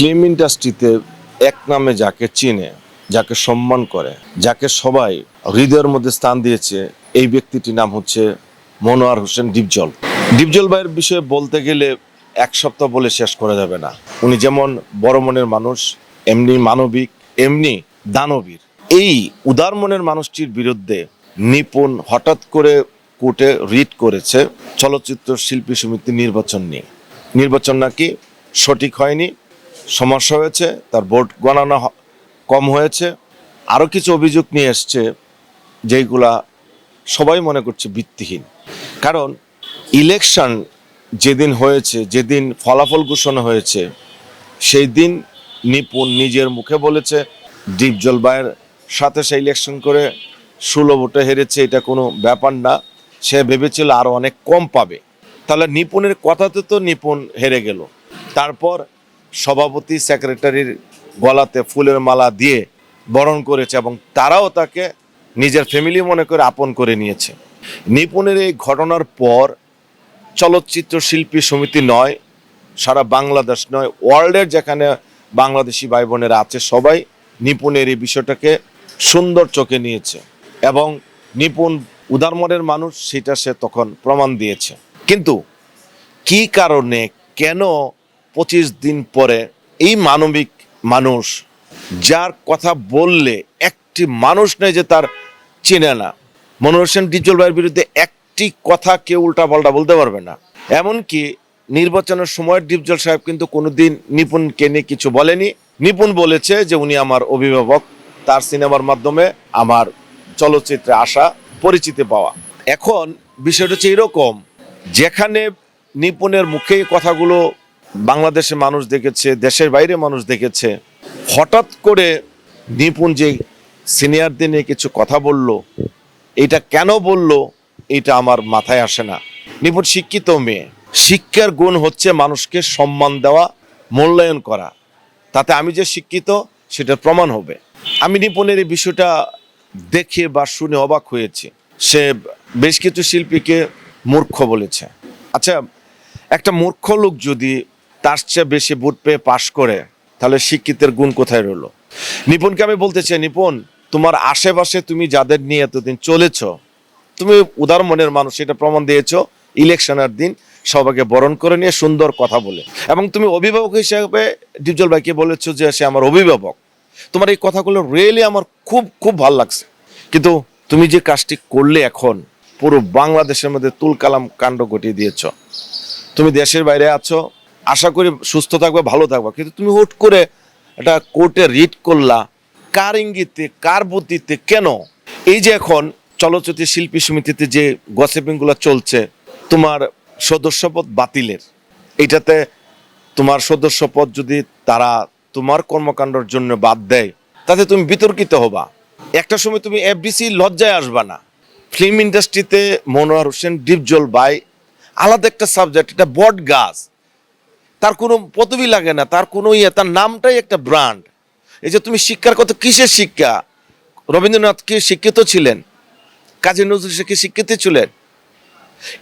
Film ইন্ডাস্ট্রিতে এক নামে যাকে চিনে, যাকে সম্মান করে, যাকে সবাই হৃদয়ের মধ্যে স্থান দিয়েছে, এই ব্যক্তিটির নাম হচ্ছে মনোয়ার হোসেন ডিপজল। ডিপজল ভাইয়ের বিষয়ে বলতে গেলে এক সপ্তাহ বলে শেষ করা যাবে না। উনি যেমন বড় মনের মানুষ, এমনি মানবিক, এমনি দানবীর। এই উদার মনের মানুষটির বিরুদ্ধে নিপুণ হঠাৎ করে কোর্টে রিট করেছে চলচ্চিত্র শিল্পী সমিতি নির্বাচন নিয়ে। নির্বাচন নাকি সঠিক হয়নি সমস্যা হয়েছে, তার ভোট গণনা কম হয়েছে। আরও কিছু অভিযোগ নিয়ে এসছে, যেইগুলা সবাই মনে করছে ভিত্তিহীন। কারণ ইলেকশন যেদিন হয়েছে, যেদিন ফলাফল ঘোষণা হয়েছে, সেই দিন নিপুণ নিজের মুখে বলেছে দীপ জলবায়ের সাথে সে ইলেকশন করে ষোলো ভোটে হেরেছে, এটা কোনো ব্যাপার না। সে ভেবেছিল আরও অনেক কম পাবে। তাহলে নিপুণের কথাতে তো নিপুণ হেরে গেল। তারপর সভাপতি সেক্রেটারির গলাতে ফুলের মালা দিয়ে বরণ করেছে এবং তারাও তাকে নিজের ফ্যামিলি মনে করে আপন করে নিয়েছে। নিপুণের এই ঘটনার পর চলচ্চিত্র শিল্পী সমিতি নয়, সারা বাংলাদেশ নয়, ওয়ার্ল্ডের যেখানে বাংলাদেশি ভাই বোনেরা আছে, সবাই নিপুণের এই বিষয়টাকে সুন্দর চোখে নিয়েছে এবং নিপুণ উদারমনের মানুষ, সেটা সে তখন প্রমাণ দিয়েছে। কিন্তু কি কারণে, কেন পঁচিশ দিন পরে এই মানবিক মানুষ যার কথা বললে একটি মানুষ নেই যে তার চেনে না। মনোহর হোসেন ডিজল ভাইয়ের বিরুদ্ধে একটি কথা কেউ উল্টাপাল্টা বলতে পারবে না। এমনকি নির্বাচনের সময় ডিপজল সাহেব কিন্তু কোনোদিন নিপুণকে নিয়ে কিছু বলেনি। নিপুণ বলেছে যে উনি আমার অভিভাবক, তার সিনেমার মাধ্যমে আমার চলচ্চিত্রে আসা পরিচিতি পাওয়া। এখন বিষয়টা হচ্ছে এরকম, যেখানে নিপুণের মুখে কথাগুলো বাংলাদেশের মানুষ দেখেছে, দেশের বাইরে মানুষ দেখেছে। হঠাৎ করে নিপুণ যে সিনিয়রদের নিয়ে কিছু কথা বলল, এটা কেন বলল, এটা আমার মাথায় আসে না। নিপুণ শিক্ষিত মেয়ে, শিক্ষার গুণ হচ্ছে মানুষকে সম্মান দেওয়া, মূল্যায়ন করা। তাতে আমি যে শিক্ষিত, সেটার প্রমাণ হবে। আমি নিপুণের এই বিষয়টা দেখে বা শুনে অবাক হয়েছি। সে বেশ কিছু শিল্পীকে মূর্খ বলেছে। আচ্ছা একটা মূর্খ লোক যদি তার চেয়ে বেশি ভোট পেয়ে পাশ করে, তাহলে শিক্ষিতের গুণ কোথায় রইল? নিপুণকে আমি বলতে চাই, নিপুণ, তোমার আশেপাশে তুমি যাদের নিয়ে এতদিন চলেছ, তুমি উদার মনের মানুষ, এটা প্রমাণ দিয়েছ, ইলেকশনের দিন সবাইকে বরণ করে নিয়ে সুন্দর কথা বলে। এবং তুমি অভিভাবক হিসেবে ডিপজল ভাইকে বলেছ যে সে আমার অভিভাবক। তোমার এই কথাগুলো রিয়েলি আমার খুব খুব ভালো লাগছে। কিন্তু তুমি যে কাজটি করলে এখন, পুরো বাংলাদেশের মধ্যে তুলকালাম কাণ্ড ঘটিয়ে দিয়েছ। তুমি দেশের বাইরে আছো আশা করি সুস্থ থাকবে, ভালো থাকবে। কিন্তু তুমি হুট করে একটা কোর্টে রিট করলা, কার ইঙ্গিতে, কার বুদ্ধিতে, কেন? এই যে এখন চলচ্চিত্র শিল্পী সমিতিতে যে গসিপিংগুলো চলছে, তোমার সদস্যপদ বাতিলের। এটাতে তোমার সদস্যপদ যদি তারা তোমার কর্মকাণ্ডের জন্য বাদ দেয়, তাতে তুমি বিতর্কিত হবা। একটা সময় তুমি এফডিসি লজ্জায় আসবা না। ফিল্ম ইন্ডাস্ট্রিতে মনোয়ার হোসেন, ডিপজল বাই আলাদা একটা সাবজেক্ট এটা বট গাছ। তার কোনো পদবি লাগে না, তার কোনো ইয়ে তার নামটাই একটা ব্র্যান্ড এই যে তুমি শিক্ষার কথা, কিসের শিক্ষা? রবীন্দ্রনাথ কি শিক্ষিত ছিলেন? কাজী নজরুল শেখ কি শিক্ষিত ছিলেন?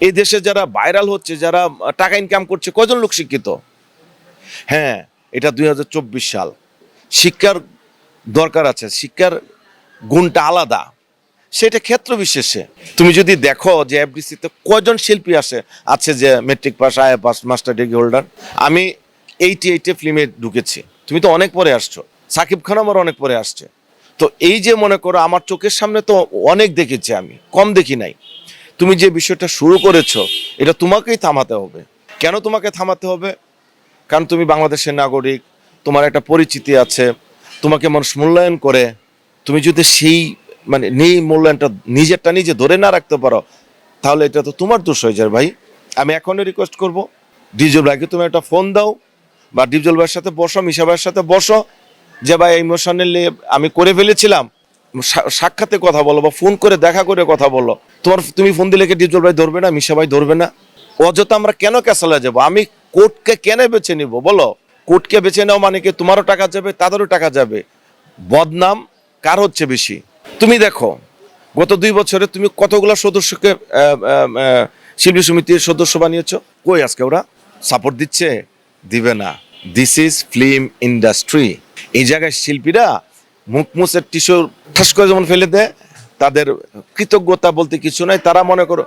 এই দেশে যারা ভাইরাল হচ্ছে, যারা টাকা ইনকাম করছে, কজন লোক শিক্ষিত? হ্যাঁ এটা দুই হাজার চব্বিশ সাল। শিক্ষার দরকার আছে, শিক্ষার গুণটা আলাদা। সেটা ক্ষেত্র বিশেষে। তুমি যদি দেখো যে এফডিসিতে কজন শিল্পী আসে, আছে যে মেট্রিক পাস আয় পাস মাস্টার ডিগ্রি হোল্ডার আমি এইটি এইটে ফিল্মে ঢুকেছি। তুমি তো অনেক পরে আসছো। সাকিব খান আমার অনেক পরে আসছে। তো এই যে মনে করো, আমার চোখের সামনে তো অনেক দেখেছি আমি, কম দেখি নাই। তুমি যে বিষয়টা শুরু করেছ, এটা তোমাকেই থামাতে হবে। কেন তোমাকে থামাতে হবে? কারণ তুমি বাংলাদেশের নাগরিক, তোমার একটা পরিচিতি আছে, তোমাকে মানুষ মূল্যায়ন করে। তুমি যদি সেই মানে নেই মূল্যায়নটা নিজেরটা নিজে ধরে না রাখতে পারো, তাহলে এটা তো তোমার দোষ হয়ে যায় ভাই। আমি এখনই রিকোয়েস্ট করব, ডিজল ভাইকে তুমি একটা ফোন দাও, বা ডিজল ভাইয়ের সাথে বসো, মিশা ভাইয়ের সাথে বসো, যে ভাই ইমোশনালি আমি করে ফেলেছিলাম সাক্ষাতে কথা বলো বা ফোন করে দেখা করে কথা বলো। তোমার, তুমি ফোন দিলে কি ডিজল ভাই ধরবে না, মিশা ভাই ধরবে না? অযথা আমরা কেন ক্যাসালে যাব? আমি কোর্টকে কেন বেছে নিব বলো? কোর্টকে বেছে নাও মানে কি তোমারও টাকা যাবে, তাদেরও টাকা যাবে? বদনাম কার হচ্ছে বেশি? তুমি দেখো, গত দুই বছরে তুমি কতগুলো সদস্যকে শিল্পী সমিতির সদস্য বানিয়েছো? কই আজকে ওরা? সাপোর্ট দিচ্ছে? দিবে না। দিস ইজ ফিল্ম ইন্ডাস্ট্রি এই জায়গায় শিল্পীরা মুখ মুছের টিস্যু ঠাস করে যেমন ফেলে দেয়, তাদের কৃতজ্ঞতা বলতে কিছু নাই। তারা মনে করো,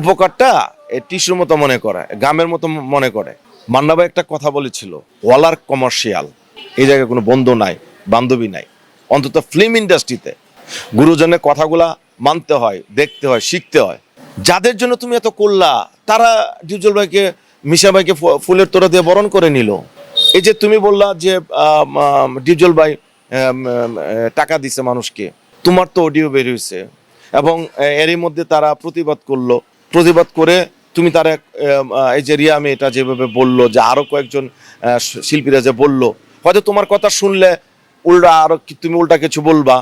উপকারটা এই টিস্যুর মতো মনে করে গ্রামের মতো মনে করে। মান্না ভাই একটা কথা বলেছিল ওয়ালার কমার্শিয়াল এই জায়গায় কোনো বন্ধু নাই, বান্ধবী নাই। অন্তত ফিল্ম ইন্ডাস্ট্রিতে গুরুজনের কথাগুলা মানতে হয় দেখতে হয় শিখতে হয়। যাদের জন্য তুমি এত করলা তারা ডিউজল ভাইকে মিশা ভাইকে ফুলের তোরা দিয়ে বরণ করে নিল। এই যে তুমি বললা যে ডিউজল ভাই টাকা দিছে মানুষকে। তোমার তো অডিও বের হয়েছে এবং এরই মধ্যে তারা প্রতিবাদ করল। প্রতিবাদ করে তুমি তারা আহ, এই যে রিয়া মেয়েটা যেভাবে বলল যে আরও কয়েকজন শিল্পীরা যে বলল হয়তো তোমার কথা শুনলে উল্টা আরও তুমি উল্টা কিছু বলবা।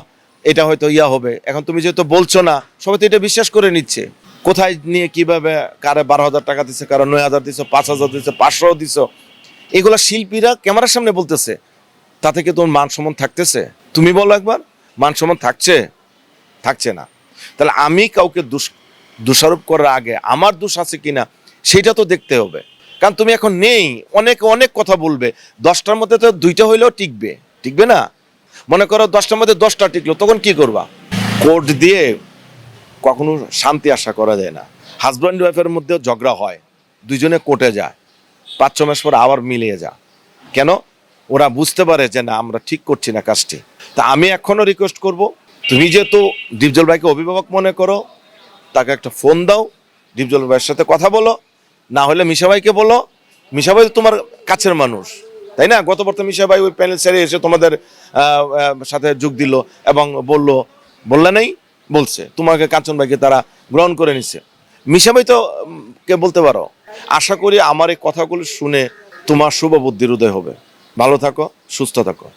এটা হয়তো ইয়া হবে। এখন তুমি যেহেতু বলছো না, সবাই তো এটা বিশ্বাস করে নিচ্ছে। কোথায় নিয়ে কীভাবে কারে বারো হাজার টাকা দিচ্ছে কারও নয় হাজার দিছো, পাঁচ হাজার দিছো পাঁচশো দিছো। এগুলা শিল্পীরা ক্যামেরার সামনে বলতেছে তা থেকে তোমার মান সম্মান থাকতেছে? তুমি বলো একবার মান সম্মান থাকছে? থাকছে না। তাহলে আমি কাউকে দোষ, দোষারোপ করার আগে আমার দোষ আছে কিনা, সেটা তো দেখতে হবে। কারণ তুমি এখন নেই, অনেক অনেক কথা বলবে। দশটার মধ্যে তো দুইটা হইলেও টিকবে। টিকবে না? মনে করো দশটার মধ্যে দশটা টিকলো, তখন কি করবা? কোর্ট দিয়ে কখনো শান্তি আশা করা যায় না। হাজব্যান্ড ওয়াইফের মধ্যে ঝগড়া হয়, দুইজনে কোর্টে যায়, পাঁচ, ছ মাস পর আবার মিলিয়ে যা কেন? ওরা বুঝতে পারে যে না, আমরা ঠিক করছি না কাজটি। তা আমি এখনও রিকোয়েস্ট করব, তুমি যেহেতু ডিপজল ভাইকে অভিভাবক মনে করো, তাকে একটা ফোন দাও ডিপজল ভাইয়ের সাথে কথা বলো, না হলে মিশা ভাইকে বলো। মিশা ভাই তোমার কাছের মানুষ। তাই না? গতবার তো মিশা ভাই ওই প্যানেল ছেড়ে এসে তোমাদের সাথে যোগ দিল এবং বলল, বললে নেই? বলছে। তোমাকে কাঞ্চন ভাইকে তারা গ্রহণ করে নিছে। মিশা ভাই তো কে বলতে পারো? আশা করি আমার এই কথাগুলো শুনে তোমার শুভ বুদ্ধির উদয় হবে। ভালো থাকো, সুস্থ থাকো।